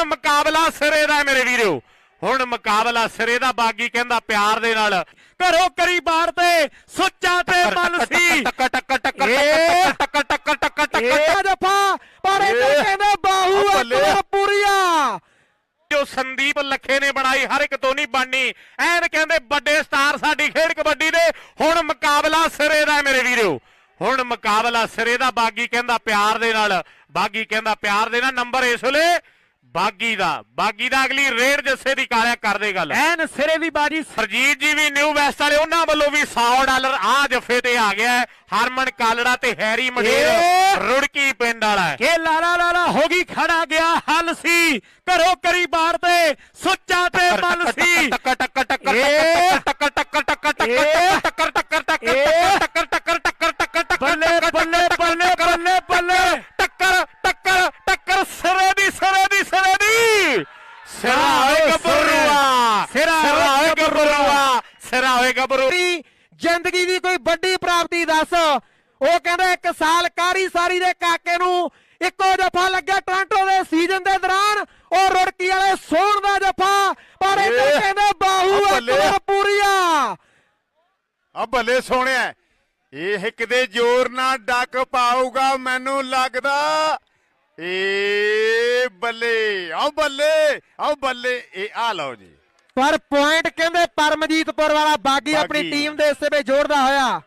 ਹੁਣ ਮੁਕਾਬਲਾ ਸਿਰੇ ਦਾ ਮੇਰੇ ਵੀਰੋ। ਹੁਣ ਮੁਕਾਬਲਾ ਸਿਰੇ ਦਾ ਬਾਗੀ ਕਹਿੰਦਾ ਪਿਆਰ ਦੇ ਨਾਲ। ਘਰੋਂ ਕਰੀ ਬਾੜ ਤੇ ਸੁੱਚਾ ਤੇ ਮਨ ਸੀ ਟੱਕ ਟੱਕ ਟੱਕ ਟੱਕ ਟੱਕ ਟੱਕ ਟੱਕ ਇਹ ਜਫਾ। ਪਰ ਇਹ ਕਹਿੰਦੇ ਬਾਹੂ। ਵਾਰ ਪੂਰੀਆ। ਜੋ ਸੰਦੀਪ ਲੱਖੇ ਨੇ ਬਣਾਈ ਹਰ ਇੱਕ ਤੋਂ ਨਹੀਂ ਬਣਨੀ। ਐਨ ਕਹਿੰਦੇ ਵੱਡੇ ਸਟਾਰ ਸਾਡੀ ਖੇਡ ਕਬੱਡੀ ਦੇ। ਹੁਣ ਮੁਕਾਬਲਾ ਸਿਰੇ ਦਾ ਮੇਰੇ ਵੀਰੋ। ਹੁਣ ਮੁਕਾਬਲਾ ਸਿਰੇ ਦਾ ਬਾਗੀ ਕਹਿੰਦਾ ਪਿਆਰ ਦੇ ਨਾਲ। ਬਾਗੀ ਕਹਿੰਦਾ ਪਿਆਰ ਦੇ ਨਾਲ ਨੰਬਰ ਇਸ ਵੇਲੇ ਬਾਗੀ ਦਾ ਬਾਗੀ ਦਾ ਅਗਲੀ ਰੇਡ ਜੱਸੇ ਦੀ ਕਾਲਿਆ ਕਰਦੇ ਗੱਲ ਐਨ ਸਿਰੇ ਦੀ ਬਾਜੀ ਸਰਜੀਤ ਜੀ ਵੀ ਨਿਊ ਵੈਸਟ ਵਾਲੇ ਉਹਨਾਂ ਵੱਲੋਂ ਵੀ 100 ਡਾਲਰ ਆ ਜਫੇ ਤੇ ਆ ਗਿਆ। ਹਰਮਨ ਕਾਲੜਾ ਤੇ ਹੈਰੀ ਮੰਡੇਰ ਰੁੜਕੀ ਪਿੰਡ ਵਾਲਾ। ਕੇ ਲਾਲਾ ਲਾਲਾ ਹੋ ਗਈ ਖੜਾ ਗਿਆ ਹੱਲ ਸੀ ਘਰੋਂ ਕਰੀ ਬਾੜ ਤੇ ਸੁੱਚਾ ਤੇ ਮਨ ਸੀ ਟੱਕ ਟੱਕ ਟੱਕ ਇਹ- ਟੱਕ ਟੱਕ ਟੱਕ ਟੱਕ ਇਹ- ਟੱਕਰ ਟੱਕਰ ਟੱਕਰ ਇਹ- ਟੱਕਰ ਟੱਕਰ ਸਿਰਾ ਹੋਏ ਗੱਭਰੂਆ ਸਿਰਾ ਗੱਭਰੂਆ ਸਿਰਾ ਹੋਏ ਗੱਭਰੂ ਜ਼ਿੰਦਗੀ ਦੀ ਕੋਈ ਵੱਡੀ ਪ੍ਰਾਪਤੀ ਦੱਸ। ਉਹ ਕਹਿੰਦਾ ਇੱਕ ਸਾਲ ਕਾਰੀ ਸਾਰੀ ਦੇ ਕਾਕੇ ਨੂੰ ਇੱਕੋ ਜਫਾ ਲੱਗਿਆ ਟੋਰਾਂਟੋ ਦੇ ਸੀਜ਼ਨ ਦੇ ਦੌਰਾਨ। ਉਹ ਰੁੜਕੀ ਵਾਲੇ ਸੋਹਣ ਦਾ ਜਫਾ। ਪਰ ਇਹ ਇਹ- ਕਹਿੰਦੇ ਬਾਹੂ। ਵਾਰ ਪੂਰੀਆ ਆ ਭੱਲੇ ਸੋਹਣਿਆ ਇਹ ਕਿਤੇ ਜ਼ੋਰ ਨਾਲ ਡੱਕ ਪਾਊਗਾ ਮੈਨੂੰ ਲੱਗਦਾ। ਏ ਬੱਲੇ ਆ ਬੱਲੇ ਆ ਬੱਲੇ ਇਹ ਆ ਲਓ ਜੀ ਪਰ ਪੁਆਇੰਟ ਕਹਿੰਦੇ ਪਰਮਜੀਤਪੁਰ ਵਾਲਾ ਬਾਗੀ ਆਪਣੀ। ਟੀਮ ਦੇ ਹਿੱਸੇ ਵਿੱਚ ਜੋੜਦਾ ਹੋਇਆ